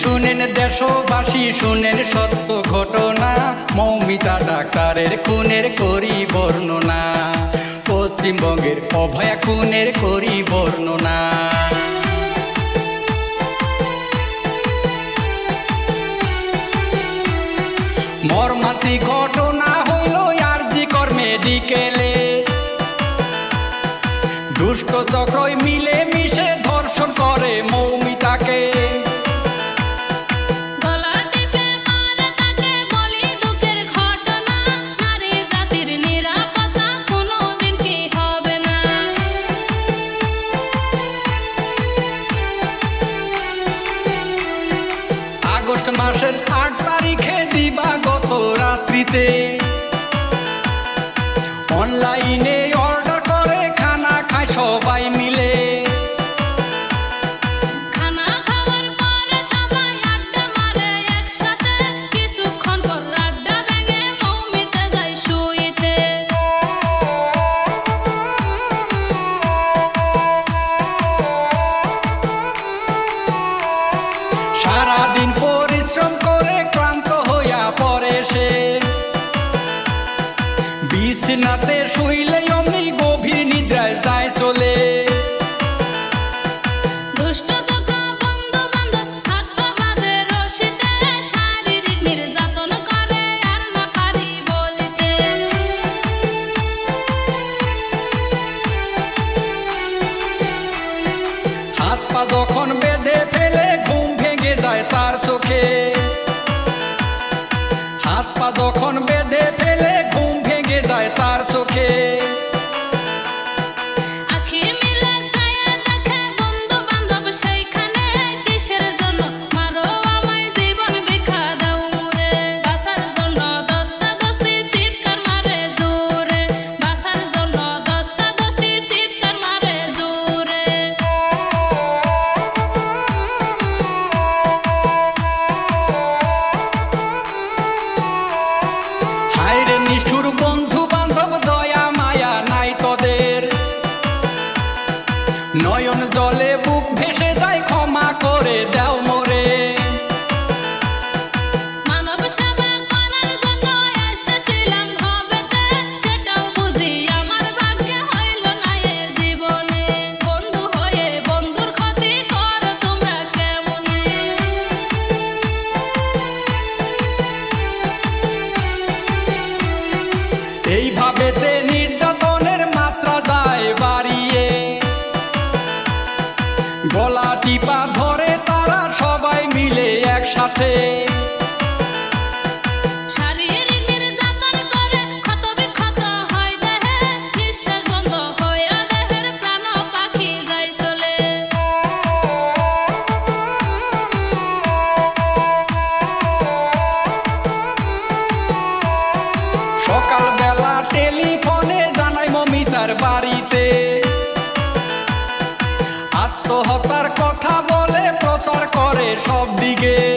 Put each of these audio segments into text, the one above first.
শুনেন দেশবাসী, শুনেন সত্য ঘটনা। মৌমিতা ডাক্তারের খুনের করি বর্ণনা পশ্চিমবঙ্গের অভয়া খুনের করি বর্ণনা মর্মাতি ঘটনা হইল আর জি কর্মে ডিকেলে দুষ্ট চক্রই মিলে মিশে ধর্ষণ করে মৌ দিতে অনলাইনে বিছনাতে শুইলে অমনি গভীর নিদ্রায় যায় চলে কথা বলে প্রচার করে সব দিকে।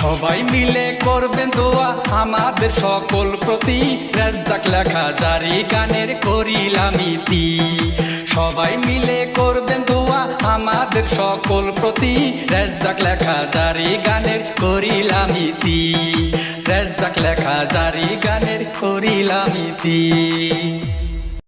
সবাই মিলে করবেন দোয়া। আমাদের সকল প্রতি রাজ্জাক লেখা জারি গানের করিলাম ইতি সবাই মিলে করবেন দোয়া। আমাদের সকল প্রতি রাজ্জাক লেখা জারি গানের করিলাম ইতি রাজ্জাক লেখা জারি গানের করিলাম ইতি